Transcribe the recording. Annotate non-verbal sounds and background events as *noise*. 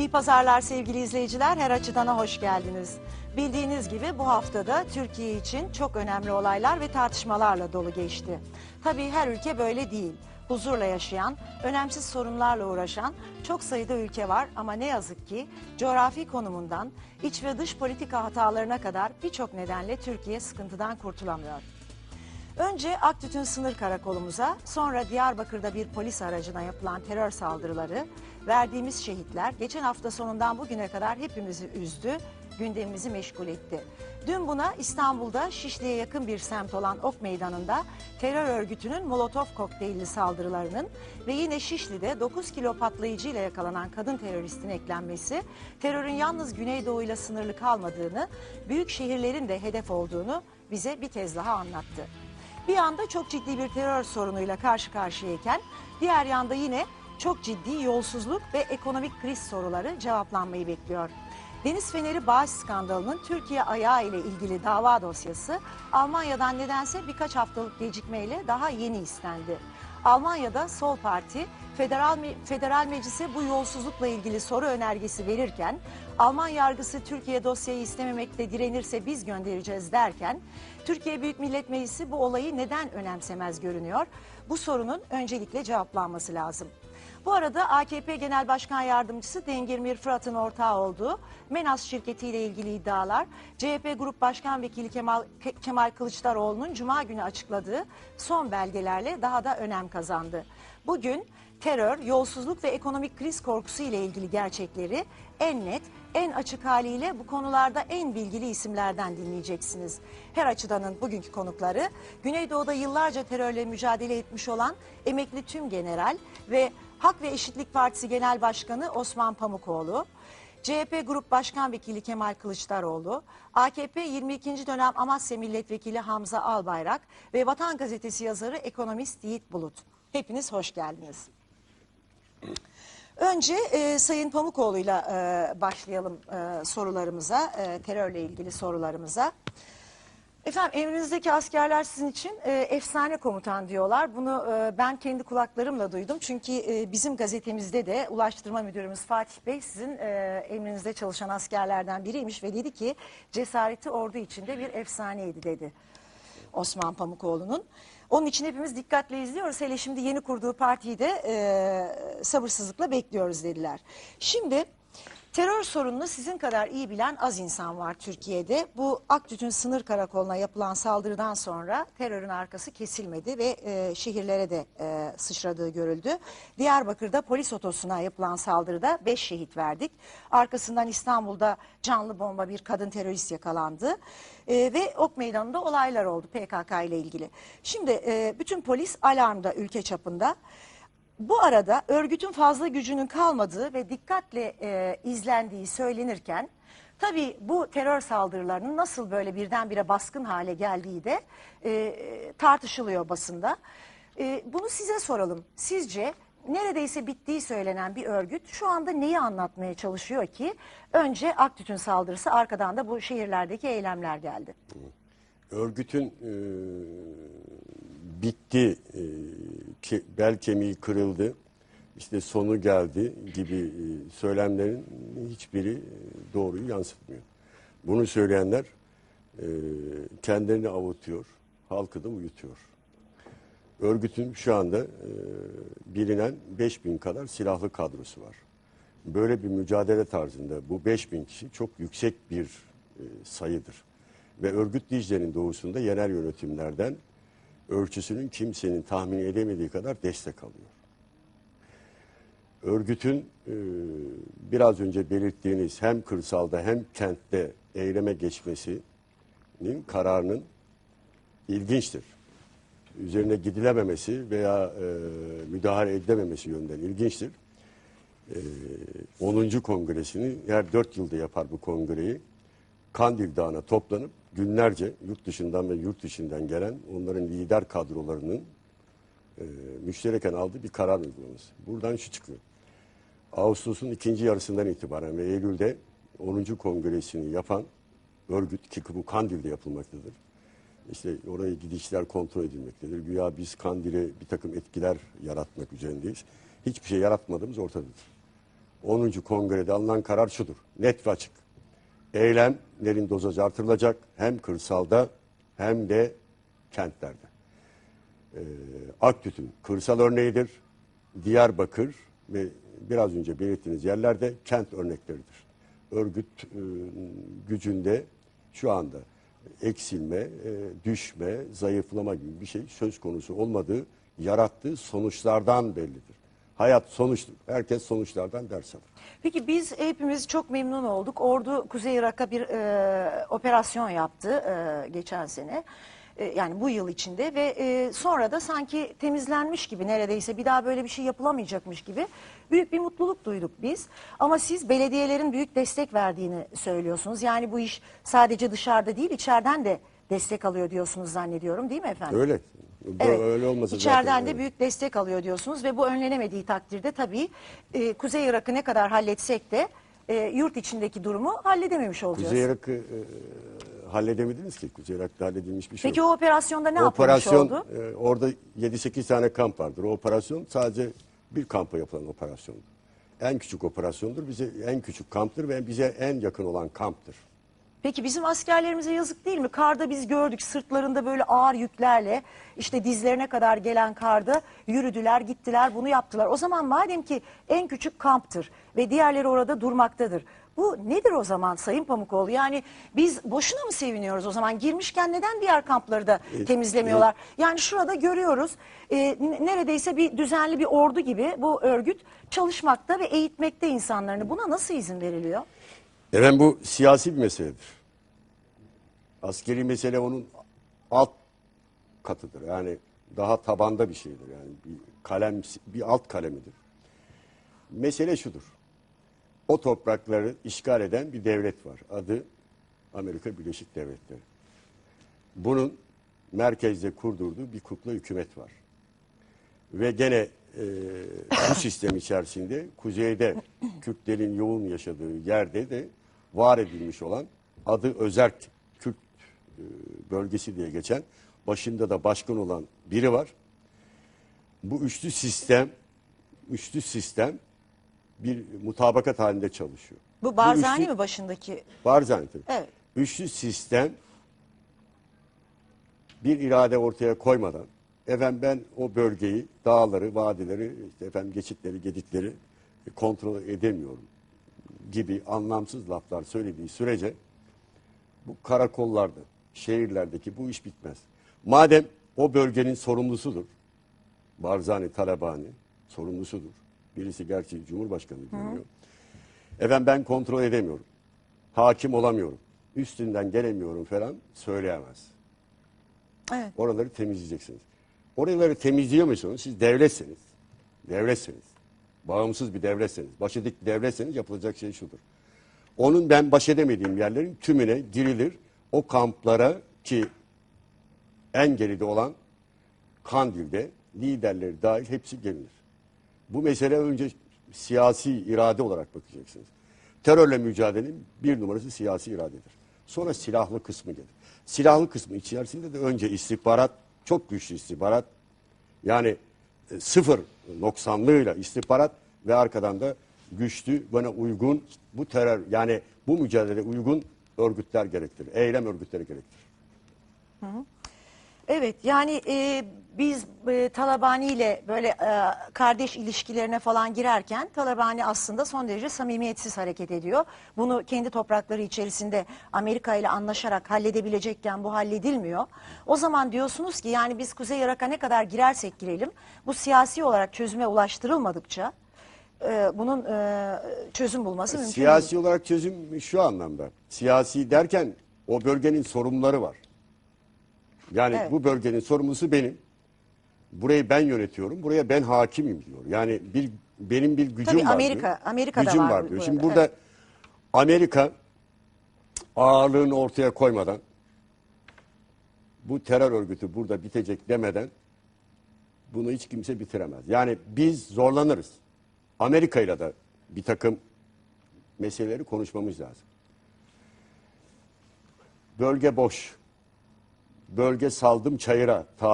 İyi pazarlar sevgili izleyiciler. Her açıdana hoş geldiniz. Bildiğiniz gibi bu haftada Türkiye için çok önemli olaylar ve tartışmalarla dolu geçti. Tabii her ülke böyle değil. Huzurla yaşayan, önemsiz sorunlarla uğraşan çok sayıda ülke var ama ne yazık ki coğrafi konumundan iç ve dış politika hatalarına kadar birçok nedenle Türkiye sıkıntıdan kurtulamıyor. Önce Aktütün sınır karakolumuza, sonra Diyarbakır'da bir polis aracına yapılan terör saldırıları, verdiğimiz şehitler geçen hafta sonundan bugüne kadar hepimizi üzdü, gündemimizi meşgul etti. Dün buna İstanbul'da Şişli'ye yakın bir semt olan Ok Meydanı'nda terör örgütünün Molotov kokteylli saldırılarının ve yine Şişli'de 9 kilo patlayıcıyla yakalanan kadın teröristin eklenmesi, terörün yalnız Güneydoğu'yla sınırlı kalmadığını, büyük şehirlerin de hedef olduğunu bize bir kez daha anlattı. Bir yanda çok ciddi bir terör sorunuyla karşı karşıyayken diğer yanda yine çok ciddi yolsuzluk ve ekonomik kriz soruları cevaplanmayı bekliyor. Deniz Feneri bağış skandalının Türkiye ayağı ile ilgili dava dosyası Almanya'dan nedense birkaç haftalık gecikmeyle daha yeni istendi. Almanya'da Sol Parti Federal, Me- Federal Meclis'e bu yolsuzlukla ilgili soru önergesi verirken Alman yargısı Türkiye dosyayı istememekte direnirse biz göndereceğiz derken Türkiye Büyük Millet Meclisi bu olayı neden önemsemez görünüyor? Bu sorunun öncelikle cevaplanması lazım. Bu arada AKP Genel Başkan Yardımcısı Dengirmir Fırat'ın ortağı olduğu Menas şirketiyle ilgili iddialar, CHP Grup Başkan Vekili Kemal, Ke- Kemal Kılıçdaroğlu'nun Cuma günü açıkladığı son belgelerle daha da önem kazandı. Bugün terör, yolsuzluk ve ekonomik kriz korkusu ile ilgili gerçekleri en net, en açık haliyle bu konularda en bilgili isimlerden dinleyeceksiniz. Her açıdanın bugünkü konukları Güneydoğu'da yıllarca terörle mücadele etmiş olan emekli tüm general ve Hak ve Eşitlik Partisi Genel Başkanı Osman Pamukoğlu, CHP Grup Başkan Vekili Kemal Kılıçdaroğlu, AKP 22. dönem Amasya Milletvekili Hamza Albayrak ve Vatan Gazetesi yazarı ekonomist Yiğit Bulut. Hepiniz hoş geldiniz. Önce e, Sayın Pamukoğlu'yla e, başlayalım e, sorularımıza, e, terörle ilgili sorularımıza. Efendim emrinizdeki askerler sizin için e, efsane komutan diyorlar. Bunu e, ben kendi kulaklarımla duydum. Çünkü e, bizim gazetemizde de Ulaştırma Müdürümüz Fatih Bey sizin e, emrinizde çalışan askerlerden biriymiş ve dedi ki cesareti ordu içinde bir efsaneydi dedi. Osman Pamukoğlu'nun. Onun için hepimiz dikkatle izliyoruz. Hele şimdi yeni kurduğu partiyi de e, sabırsızlıkla bekliyoruz dediler. Şimdi terör sorununu sizin kadar iyi bilen az insan var Türkiye'de. Bu Aktüt'ün sınır karakoluna yapılan saldırıdan sonra terörün arkası kesilmedi ve e, şehirlere de e, sıçradığı görüldü. Diyarbakır'da polis otosuna yapılan saldırıda 5 şehit verdik. Arkasından İstanbul'da canlı bomba bir kadın terörist yakalandı. E, ve Ok Meydanı'nda olaylar oldu PKK ile ilgili. Şimdi e, bütün polis alarmda ülke çapında. Bu arada örgütün fazla gücünün kalmadığı ve dikkatle e, izlendiği söylenirken tabii bu terör saldırılarının nasıl böyle birdenbire baskın hale geldiği de e, tartışılıyor basında. E, bunu size soralım. Sizce neredeyse bittiği söylenen bir örgüt şu anda neyi anlatmaya çalışıyor ki önce Aktüt'ün saldırısı arkadan da bu şehirlerdeki eylemler geldi. örgütün e, bitti, e, ke- bel kemiği kırıldı, işte sonu geldi gibi e, söylemlerin hiçbiri e, doğruyu yansıtmıyor. Bunu söyleyenler e, kendilerini avutuyor, halkı da uyutuyor. Örgütün şu anda e, bilinen 5000 kadar silahlı kadrosu var. Böyle bir mücadele tarzında bu 5000 kişi çok yüksek bir e, sayıdır. Ve örgüt Dicle'nin doğusunda yerel yönetimlerden ölçüsünün kimsenin tahmin edemediği kadar destek alıyor. Örgütün e, biraz önce belirttiğiniz hem kırsalda hem kentte eyleme geçmesinin kararının ilginçtir. Üzerine gidilememesi veya e, müdahale edilememesi yönden ilginçtir. E, 10. kongresini her 4 yılda yapar bu kongreyi. Kandil Dağı'na toplanıp günlerce yurt dışından ve yurt içinden gelen onların lider kadrolarının e, müştereken aldığı bir karar uygulaması. Buradan şu çıkıyor. Ağustos'un ikinci yarısından itibaren ve Eylül'de 10. kongresini yapan örgüt ki bu Kandil'de yapılmaktadır. İşte oraya gidişler kontrol edilmektedir. Güya biz Kandil'e bir takım etkiler yaratmak üzerindeyiz. Hiçbir şey yaratmadığımız ortadadır. 10. kongrede alınan karar şudur. Net ve açık. Eylemlerin dozajı artırılacak hem kırsalda hem de kentlerde. Ee, Aktüt'ün kırsal örneğidir. Diyarbakır ve biraz önce belirttiğiniz yerlerde kent örnekleridir. Örgüt e, gücünde şu anda eksilme, e, düşme, zayıflama gibi bir şey söz konusu olmadığı yarattığı sonuçlardan bellidir. Hayat sonuçtur. Herkes sonuçlardan ders alır. Peki biz hepimiz çok memnun olduk. Ordu Kuzey Irak'a bir e, operasyon yaptı e, geçen sene. E, yani bu yıl içinde ve e, sonra da sanki temizlenmiş gibi neredeyse bir daha böyle bir şey yapılamayacakmış gibi büyük bir mutluluk duyduk biz. Ama siz belediyelerin büyük destek verdiğini söylüyorsunuz. Yani bu iş sadece dışarıda değil içeriden de destek alıyor diyorsunuz zannediyorum değil mi efendim? Öyle. Evet. Öyle olmasa İçeriden zaten. de evet. büyük destek alıyor diyorsunuz ve bu önlenemediği takdirde tabii e, Kuzey Irak'ı ne kadar halletsek de e, yurt içindeki durumu halledememiş olacağız. Kuzey Irak'ı e, halledemediniz ki. Kuzey Irak'ta halledilmiş bir şey Peki yok. o operasyonda ne operasyon, yapılmış oldu? e, orada 7-8 tane kamp vardır. O operasyon sadece bir kampa yapılan operasyondur. En küçük operasyondur. Bize en küçük kamptır ve bize en yakın olan kamptır. Peki bizim askerlerimize yazık değil mi? Karda biz gördük sırtlarında böyle ağır yüklerle işte dizlerine kadar gelen karda yürüdüler, gittiler, bunu yaptılar. O zaman madem ki en küçük kamptır ve diğerleri orada durmaktadır. Bu nedir o zaman Sayın Pamukoğlu? Yani biz boşuna mı seviniyoruz o zaman? Girmişken neden diğer kampları da temizlemiyorlar? Yani şurada görüyoruz e, neredeyse bir düzenli bir ordu gibi bu örgüt çalışmakta ve eğitmekte insanlarını. Buna nasıl izin veriliyor? Efendim bu siyasi bir meseledir. Askeri mesele onun alt katıdır. Yani daha tabanda bir şeydir. Yani bir kalem, bir alt kalemidir. Mesele şudur. O toprakları işgal eden bir devlet var. Adı Amerika Birleşik Devletleri. Bunun merkezde kurdurduğu bir kukla hükümet var. Ve gene e, bu *coughs* sistem içerisinde kuzeyde Kürtlerin yoğun yaşadığı yerde de var edilmiş olan adı Özerk Kürt e, bölgesi diye geçen başında da başkan olan biri var. Bu üçlü sistem üçlü sistem bir mutabakat halinde çalışıyor. Bu Barzani üçlü- mi başındaki? Barzani tabii. Evet. Üçlü sistem bir irade ortaya koymadan efendim ben o bölgeyi, dağları, vadileri, işte efendim geçitleri, gedikleri kontrol edemiyorum gibi anlamsız laflar söylediği sürece bu karakollarda, şehirlerdeki bu iş bitmez. Madem o bölgenin sorumlusudur, Barzani, Talabani sorumlusudur. Birisi gerçi Cumhurbaşkanı görünüyor. Efendim ben kontrol edemiyorum. Hakim olamıyorum. Üstünden gelemiyorum falan söyleyemez. Evet. Oraları temizleyeceksiniz. Oraları temizliyor musunuz? Siz devletseniz, devletseniz, bağımsız bir devletseniz, başı dik bir devletseniz yapılacak şey şudur. Onun ben baş edemediğim yerlerin tümüne girilir. O kamplara ki en geride olan Kandil'de liderleri dahil hepsi gelinir. Bu mesele önce siyasi irade olarak bakacaksınız. Terörle mücadelenin bir numarası siyasi iradedir. Sonra silahlı kısmı gelir. Silahlı kısmı içerisinde de önce istihbarat, çok güçlü istihbarat. Yani sıfır noksanlığıyla istihbarat ve arkadan da güçlü, bana uygun bu terör yani bu mücadeleye uygun örgütler gerektirir. Eylem örgütleri gerektirir. Evet yani e, biz e, Talabani ile böyle e, kardeş ilişkilerine falan girerken Talabani aslında son derece samimiyetsiz hareket ediyor. Bunu kendi toprakları içerisinde Amerika ile anlaşarak halledebilecekken bu halledilmiyor. O zaman diyorsunuz ki yani biz Kuzey Irak'a ne kadar girersek girelim bu siyasi olarak çözüme ulaştırılmadıkça e, bunun e, çözüm bulması mümkün değil. Siyasi olarak çözüm şu anlamda. Siyasi derken o bölgenin sorumluları var. Yani Evet. bu bölgenin sorumlusu benim. Burayı ben yönetiyorum. Buraya ben hakimim diyor. Yani bir benim bir gücüm Tabii var. Amerika- diyor. Amerika'da gücüm var diyor. burada, Şimdi burada evet. Amerika ağırlığını ortaya koymadan bu terör örgütü burada bitecek demeden bunu hiç kimse bitiremez. Yani biz zorlanırız. Amerika ile de bir takım meseleleri konuşmamız lazım. Bölge boş. Bölge saldım çayıra.